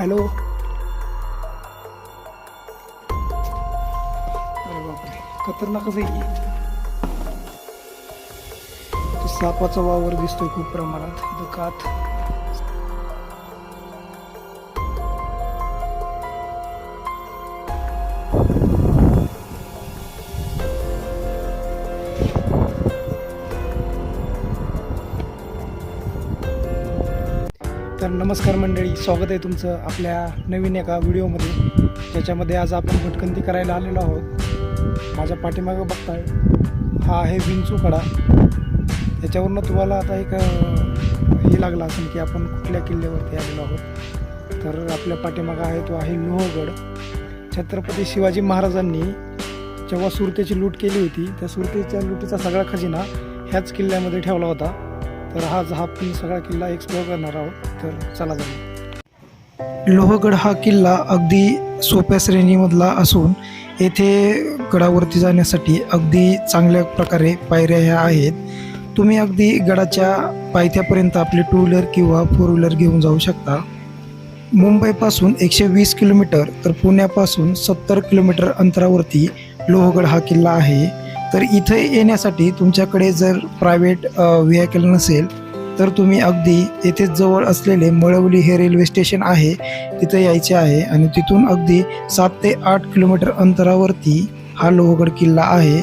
Hello. अरे बापरे खतरनाकच आहे सापाचा वावर दिसतोय खूप प्रमाणात कात तर नमस्कार मंडळी स्वागत आहे तुमचं आपल्या नवीन एका व्हिडिओमध्ये. ज्याच्यामध्ये आज आपण भटकंती करायला आलेलो आहोत. माझ्या पाठीमागं बघताय हा आहे विंचूकडा त्याच्यावरनं तुम्हाला आता एक हे लागलं असेल की आपण कुठल्या किल्ल्यावरती आलेलो आहोत. तर आपल्या पाठीमागं आहे तो आहे लोहगड. छत्रपती शिवाजी महाराजांनी जेव्हा सुरतेची लूट केली होती त्या सुरतेच्या लुटीचा सगळा खजिना ह्याच किल्ल्यामध्ये ठेवला होता. तर आज हा आपण सगळा किल्ला एक्सप्लोअर करणार आहोत. तर चला जाऊ. लोहगड हा किल्ला अगदी सोप्या श्रेणीमधला असून येथे गडावरती जाण्यासाठी अगदी चांगल्या प्रकारे पायऱ्या ह्या आहेत. तुम्ही अगदी गडाच्या पायथ्यापर्यंत आपले टू व्हीलर किंवा फोर व्हीलर घेऊन जाऊ शकता. मुंबईपासून एकशे वीस किलोमीटर तर पुण्यापासून सत्तर किलोमीटर अंतरावरती लोहगड हा किल्ला आहे. तर इथे येण्यासाठी तुमच्याकडे जर प्रायव्हेट व्हेकल नसेल तर तुम्ही अगदी येथेच जवळ असलेले मळवली हे रेल्वे स्टेशन आहे तिथे यायचे आहे आणि तिथून अगदी सात ते आठ किलोमीटर अंतरावरती हा लोहगड किल्ला आहे.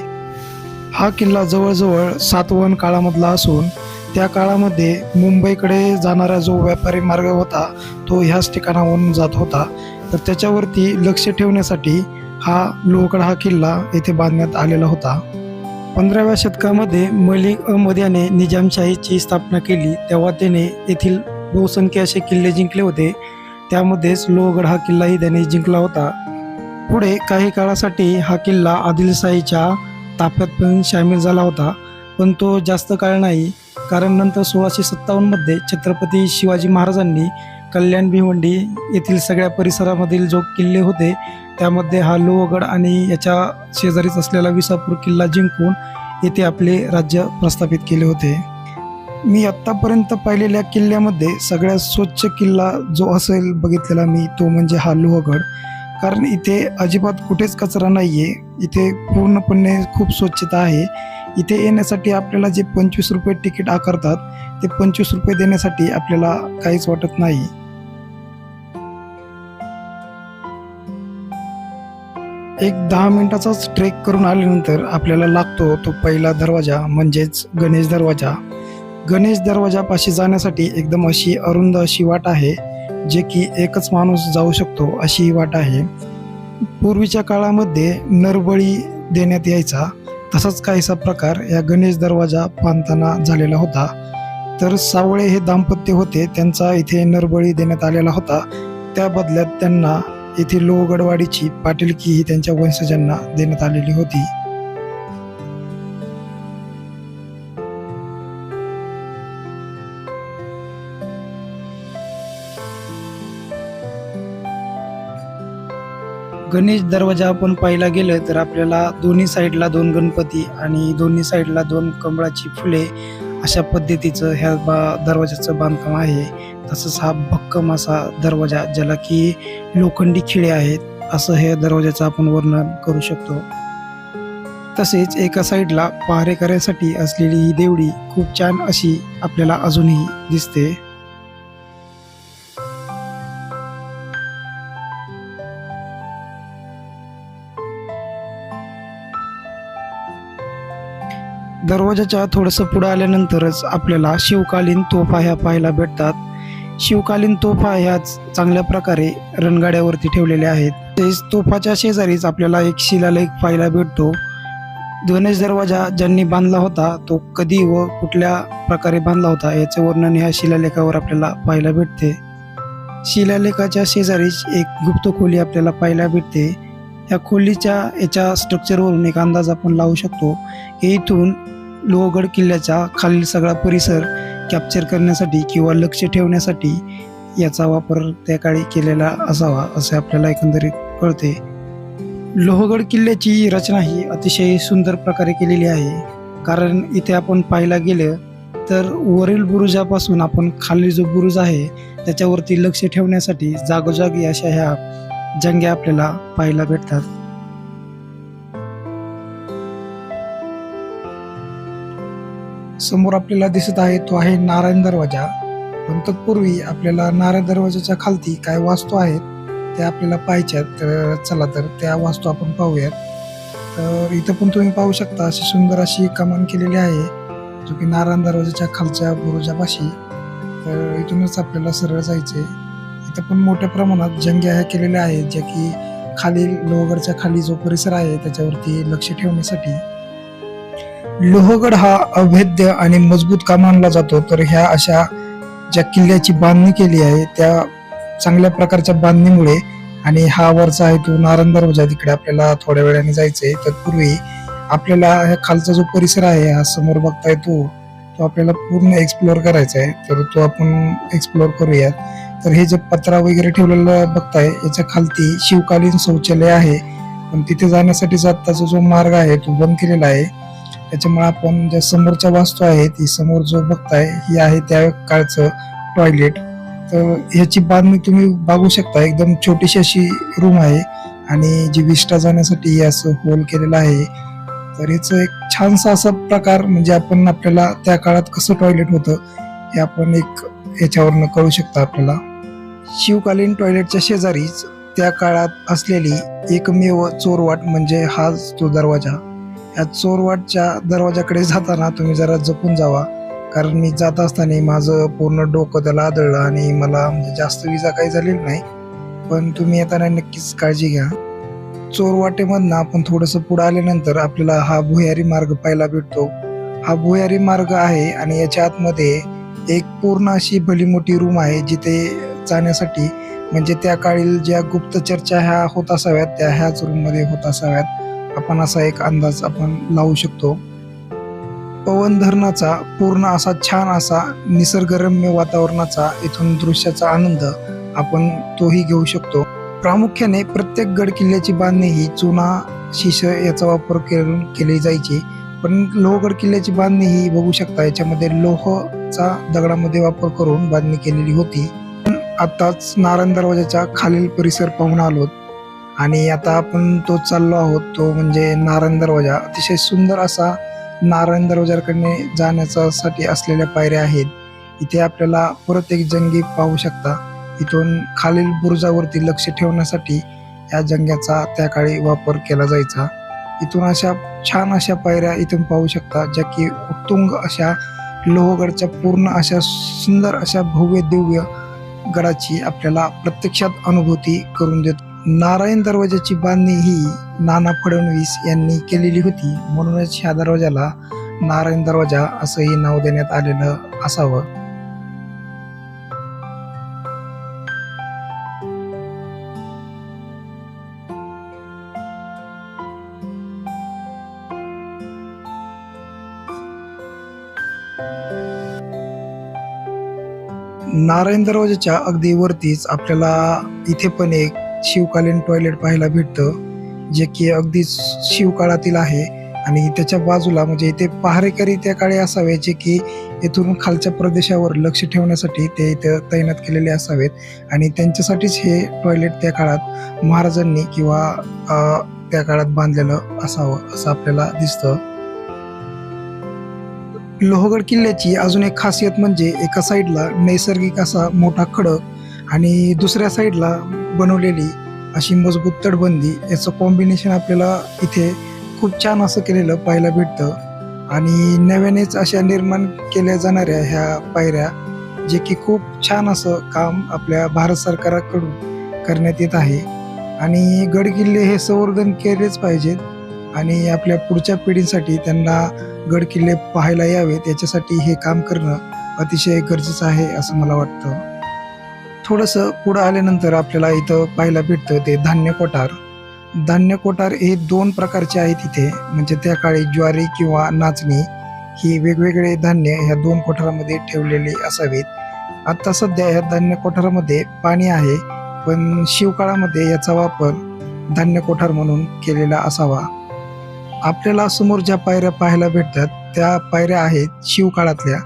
हा किल्ला जवळजवळ सातवन काळामधला असून त्या काळामध्ये मुंबईकडे जाणारा जो व्यापारी मार्ग होता तो ह्याच ठिकाणावरून जात होता. तर त्याच्यावरती लक्ष ठेवण्यासाठी हा लोहगड हा किल्ला येथे बांधण्यात आलेला होता. पंधराव्या शतकामध्ये मलिक अहमद याने निजामशाहीची स्थापना केली. तेव्हा त्याने येथील बहुसंख्य असे किल्ले जिंकले होते. त्यामध्येच लोहगड हा किल्लाही त्याने जिंकला होता. पुढे काही काळासाठी हा किल्ला आदिलशाहीच्या ताफ्यात पण सामील झाला होता. पण तो जास्त काळ नाही कारण नंतर सोळाशे सत्तावन्नमध्ये छत्रपती शिवाजी महाराजांनी कल्याण भिवंडी येथील सगळ्या परिसरामधील जो किल्ले होते त्यामध्ये हा लोहगड आणि याच्या शेजारीच असलेला विसापूर किल्ला जिंकून येथे आपले राज्य प्रस्थापित केले होते. मी आत्तापर्यंत पाहिलेल्या किल्ल्यामध्ये सगळ्यात स्वच्छ किल्ला जो असेल बघितलेला मी तो म्हणजे हा लोहगड. कारण इथे अजिबात कुठेच कचरा नाही आहे इथे पूर्णपणे खूप स्वच्छता आहे. इथे येण्यासाठी आपल्याला जे पंचवीस रुपये तिकीट आकारतात ते पंचवीस रुपये देण्यासाठी आपल्याला काहीच वाटत नाही. एक दहा मिनिटाचाच ट्रेक करून आल्यानंतर आपल्याला लागतो तो पहिला दरवाजा म्हणजेच गणेश दरवाजा. गणेश दरवाजापाशी जाण्यासाठी एकदम अशी अरुंद अशी वाट आहे जे की एकच माणूस जाऊ शकतो अशी ही वाट आहे. पूर्वीच्या काळामध्ये नरबळी देण्यात यायचा तसाच काहीसा प्रकार या गणेश दरवाजा बांधताना झालेला होता. तर सावळे हे दाम्पत्य होते त्यांचा इथे नरबळी देण्यात आलेला होता. त्या बदल्यात त्यांना येथे लोहगडवाडीची पाटीलकी ही त्यांच्या वंशजांना देण्यात आलेली होती. गणेश दरवाजा आपण पाहायला गेलं तर आपल्याला दोन्ही साईडला दोन गणपती आणि दोन्ही साईडला दोन कमळाची फुले अशा पद्धतीचं ह्या बा दरवाजाचं बांधकाम आहे. तसंच हा भक्कम असा दरवाजा ज्याला की लोखंडी खिळे आहेत असं हे दरवाजाचं आपण वर्णन करू शकतो. तसेच एका साईडला पहारेकऱ्यांसाठी असलेली ही देवडी खूप छान अशी आपल्याला अजूनही दिसते. दरवाजाच्या थोडंसं पुढं आल्यानंतरच आपल्याला शिवकालीन तोफा ह्या पाहायला भेटतात. शिवकालीन तोफा ह्या चांगल्या प्रकारे रणगाड्यावरती ठेवलेल्या आहेत. तसेच तोफाच्या शेजारीच आपल्याला एक शिलालेख पाहायला भेटतो. गणेश दरवाजा ज्यांनी बांधला होता तो कधी व कुठल्या प्रकारे बांधला होता याचे वर्णन ह्या शिलालेखावर आपल्याला पाहायला भेटते. शिलालेखाच्या शेजारीच एक गुप्त खोली आपल्याला पाहायला भेटते. या खोलीच्या याच्या स्ट्रक्चरवरून एक अंदाज आपण लावू शकतो. की इथून लोहगड किल्ल्याचा खालील सगळा परिसर कॅप्चर करण्यासाठी किंवा लक्ष ठेवण्यासाठी याचा वापर त्या काळी केलेला असावा असे आपल्याला एकंदरीत कळते. लोहगड किल्ल्याची रचना ही अतिशय सुंदर प्रकारे केलेली आहे. कारण इथे आपण पाहायला गेलं तर वरील बुरुजापासून आपण खाली जो बुरुज आहे त्याच्यावरती लक्ष ठेवण्यासाठी जागोजागी अशा ह्या जंग्या आपल्याला पाहायला भेटतात. समोर आपल्याला दिसत आहे तो आहे नारायण दरवाजा. पण तत्पूर्वी आपल्याला नारायण दरवाजाच्या खालती काय वास्तू आहेत त्या आपल्याला पाहायच्यात तर चला तर त्या वास्तू आपण पाहूयात. तर इथं पण तुम्ही पाहू शकता अशी सुंदर अशी कमान केलेली आहे जो की नारायण दरवाजाच्या खालच्या बुरुजापाशी. तर इथूनच आपल्याला सरळ जायचे इथं पण मोठ्या प्रमाणात जंग्या ह्या केलेल्या आहेत ज्या की खाली लोहगडच्या खाली जो परिसर आहे त्याच्यावरती लक्ष ठेवण्यासाठी लोहगड हा अभेद्य आणि मजबूत का मानला जातो. तर ह्या अशा ज्या किल्ल्याची बांधणी केली आहे त्या चांगल्या प्रकारच्या बांधणीमुळे आणि हा वरचा आहे तो नारायण तिकडे आपल्याला थोड्या वेळाने जायचंय. तत्पूर्वी आपल्याला ह्या खालचा जो परिसर आहे हा समोर बघताय तो तो आपल्याला पूर्ण एक्सप्लोअर करायचा आहे. तर तो आपण एक्सप्लोअर करूयात. तर हे जे पत्रा वगैरे ठेवलेलं बघताय याच्या खालती शिवकालीन शौचालय आहे. पण तिथे जाण्यासाठीचा आत्ताचा जो मार्ग आहे तो बंद केलेला आहे. त्याच्यामुळे आपण ज्या समोरच्या वास्तू आहे ती समोर जो बघताय ही आहे त्या काळचं टॉयलेट तर ह्याची बांधणी तुम्ही बघू शकता. एकदम छोटीशी अशी रूम आहे आणि जी विष्टा जाण्यासाठी असं होल केलेलं आहे. तर याचं एक छानसा असा प्रकार म्हणजे आपण आपल्याला त्या काळात कसं टॉयलेट होतं हे आपण एक याच्यावरनं कळू शकतो आपल्याला. शिवकालीन टॉयलेटच्या शेजारीच त्या काळात असलेली एकमेव चोरवाट म्हणजे हाच तो दरवाजा. या चोरवाटच्या दरवाजाकडे जाताना तुम्ही जरा जपून जावा. कारण मी जात असताना माझं पूर्ण डोकं त्याला आदळलं आणि मला म्हणजे जास्त विजा काही झालेली नाही. पण तुम्ही येताना नक्कीच काळजी घ्या. चोरवाटेमधनं आपण थोडंसं पुढं आल्यानंतर आपल्याला हा भुयारी मार्ग पाहायला भेटतो. हा भुयारी मार्ग आहे आणि याच्या आतमध्ये एक पूर्ण अशी भली मोठी रूम आहे जिथे जाण्यासाठी म्हणजे त्या काळील ज्या गुप्त चर्चा ह्या होत असाव्यात त्या ह्याच रूममध्ये होत असाव्यात. आपण असा एक अंदाज आपण लावू शकतो. पवन धरणाचा पूर्ण असा छान असा निसर्गरम्य वातावरणाचा इथून दृश्याचा आनंद आपण तोही घेऊ शकतो. प्रामुख्याने प्रत्येक गड किल्ल्याची बांधणी ही चुना शिश याचा वापर करून केली जायची. पण लोहगड किल्ल्याची बांधणी ही बघू शकता याच्यामध्ये लोहचा दगडामध्ये वापर करून बांधणी केलेली होती. पण आताच नारायण दरवाजाच्या खालील परिसर पाहून आलो आणि आता आपण तो चाललो आहोत तो म्हणजे नारायण दरवाजा. अतिशय सुंदर असा नारायण दरवाजाकडे जाण्याचा साठी असलेल्या पायऱ्या आहेत. इथे आपल्याला परत एक जंगी पाहू शकता. इथून खालील बुरुजावरती लक्ष ठेवण्यासाठी या जंग्याचा त्या काळी वापर केला जायचा. इथून अशा छान अशा पायऱ्या इथून पाहू शकता ज्या की उत्तुंग अशा लोहगडच्या पूर्ण अशा सुंदर अशा भव्य दिव्य गडाची आपल्याला प्रत्यक्षात अनुभूती करून देतो नारायण दरवाजाची बांधणी ही नाना फडणवीस यांनी केलेली होती. म्हणूनच ह्या दरवाजाला नारायण दरवाजा असंही नाव देण्यात आलेलं असावं. नारायण दरवाजाच्या अगदी वरतीच आपल्याला इथे पण एक शिवकालीन टॉयलेट पाहायला भेटतं जे की अगदी शिवकाळातील आहे. आणि त्याच्या बाजूला म्हणजे इथे पहारेकरी त्या काळी असावे जे की इथून खालच्या प्रदेशावर लक्ष ठेवण्यासाठी ते इथं तैनात केलेले असावेत. आणि त्यांच्यासाठीच हे टॉयलेट त्या काळात महाराजांनी किंवा त्या काळात बांधलेलं असावं असं आपल्याला दिसतं. लोहगड किल्ल्याची अजून एक खासियत म्हणजे एका साईडला नैसर्गिक असा मोठा खडक आणि दुसऱ्या साईडला बनवलेली अशी मजबूत तटबंदी याचं कॉम्बिनेशन आपल्याला इथे खूप छान असं केलेलं पाहायला भेटतं. आणि नव्यानेच अशा निर्माण केल्या जाणाऱ्या ह्या पायऱ्या जे की खूप छान असं काम आपल्या भारत सरकाराकडून करण्यात येत आहे. आणि गडकिल्ले हे संवर्धन केलेच पाहिजेत आणि आपल्या पुढच्या पिढीसाठी त्यांना गडकिल्ले पाहायला यावेत. याच्यासाठी हे काम करणं अतिशय गरजेचं आहे असं मला वाटतं. थोडंसं पुढं आल्यानंतर आपल्याला इथं पाहायला भेटतं ते धान्य कोठार. धान्य कोठार हे दोन प्रकारचे आहेत इथे. म्हणजे त्या काळी ज्वारी किंवा नाचणी ही वेगवेगळे धान्य ह्या दोन कोठारामध्ये ठेवलेले असावेत. आता सध्या ह्या धान्य कोठारामध्ये पाणी आहे पण शिवकाळामध्ये याचा वापर धान्य कोठार म्हणून केलेला असावा. आपल्याला समोर ज्या पायऱ्या पाहायला भेटतात त्या पायऱ्या आहेत शिवकाळातल्या.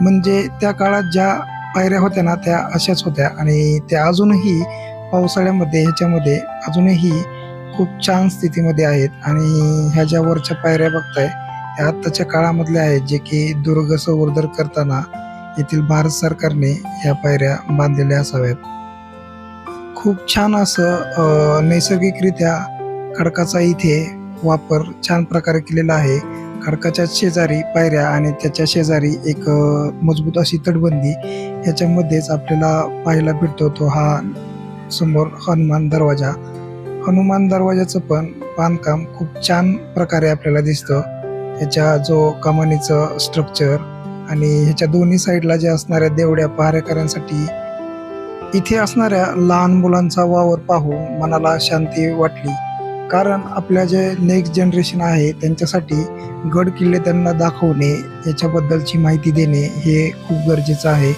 म्हणजे त्या काळात ज्या पायऱ्या होत्या ना त्या अशाच होत्या. आणि त्या अजूनही पावसाळ्यामध्ये ह्याच्यामध्ये अजूनही खूप छान स्थितीमध्ये आहेत. आणि ह्या ज्या वरच्या पायऱ्या बघताय त्या आत्ताच्या काळामधल्या आहेत जे की दुर्ग संवर्धन करताना येथील भारत सरकारने ह्या पायऱ्या बांधलेल्या असाव्यात. खूप छान असं नैसर्गिकरित्या खडकाचा इथे वापर छान प्रकारे केलेला आहे. खडकाच्या शेजारी पायऱ्या आणि त्याच्या शेजारी एक मजबूत अशी तटबंदी ह्याच्यामध्येच आपल्याला पाहायला भेटतो. तो हा समोर हनुमान दरवाजा. हनुमान दरवाजाचं पण बांधकाम खूप छान प्रकारे आपल्याला दिसतं. ह्याच्या जो कमानीचं स्ट्रक्चर आणि ह्याच्या दोन्ही साईडला ज्या असणाऱ्या देवड्या पहारेकऱ्यांसाठी इथे असणाऱ्या लहान मुलांचा वावर पाहून मनाला शांती वाटली. कारण आपल्या जे नेक्स्ट जनरेशन आहे त्यांच्यासाठी गड किल्ले त्यांना दाखवणे याच्याबद्दलची माहिती देणे हे खूप गरजेचं आहे.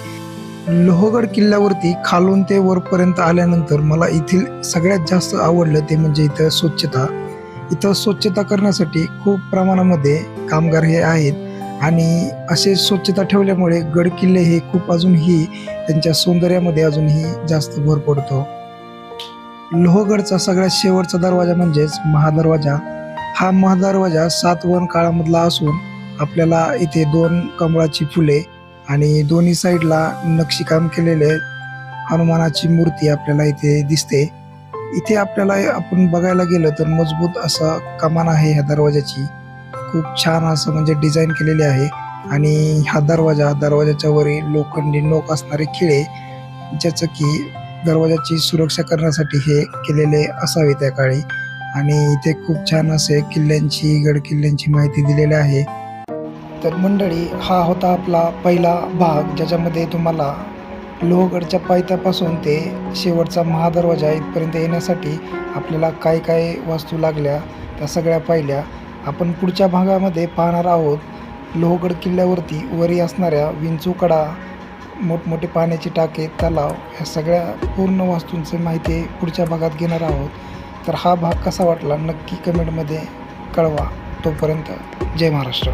लोहगड किल्ल्यावरती खालून ते वरपर्यंत आल्यानंतर मला येथील सगळ्यात जास्त आवडलं ते म्हणजे इथं स्वच्छता. इथं स्वच्छता करण्यासाठी खूप प्रमाणामध्ये कामगार हे आहेत आणि असे स्वच्छता ठेवल्यामुळे गड किल्ले हे खूप अजूनही त्यांच्या सौंदर्यामध्ये अजूनही जास्त भर पडतो. लोहगडचा सगळ्यात शेवटचा दरवाजा म्हणजेच महादरवाजा. हा महादरवाजा सातवन काळामधला असून आपल्याला इथे दोन कमळाची फुले आणि दोन्ही साईडला नक्षीकाम केलेले हनुमानाची मूर्ती आपल्याला इथे दिसते. इथे आपल्याला आपण बघायला गेलं तर मजबूत असा कमान आहे ह्या दरवाजाची. खूप छान असं म्हणजे डिझाईन केलेली आहे आणि हा दरवाजा दरवाजाच्या वरील लोखंडी नोक असणारे खिळे ज्याचं की दरवाजाची सुरक्षा करण्यासाठी हे केलेले असावे त्या काळी. आणि इथे खूप छान असे किल्ल्यांची गड किल्ल्यांची माहिती दिलेली आहे. तर मंडळी हा होता आपला पहिला भाग ज्याच्यामध्ये तुम्हाला लोहगडच्या पायथ्यापासून ते शेवटचा महादरवाजा इथपर्यंत येण्यासाठी आपल्याला काय काय वस्तू लागल्या त्या सगळ्या पाहिल्या. आपण पुढच्या भागामध्ये पाहणार आहोत लोहगड किल्ल्यावरती वरी असणाऱ्या विंचूकडा मोठमोठे पाण्याची टाके तलाव ह्या सगळ्या पूर्ण वस्तूंची माहिती पुढच्या भागात घेणार आहोत. तर हा भाग कसा वाटला नक्की कमेंटमध्ये कळवा. तोपर्यंत जय महाराष्ट्र.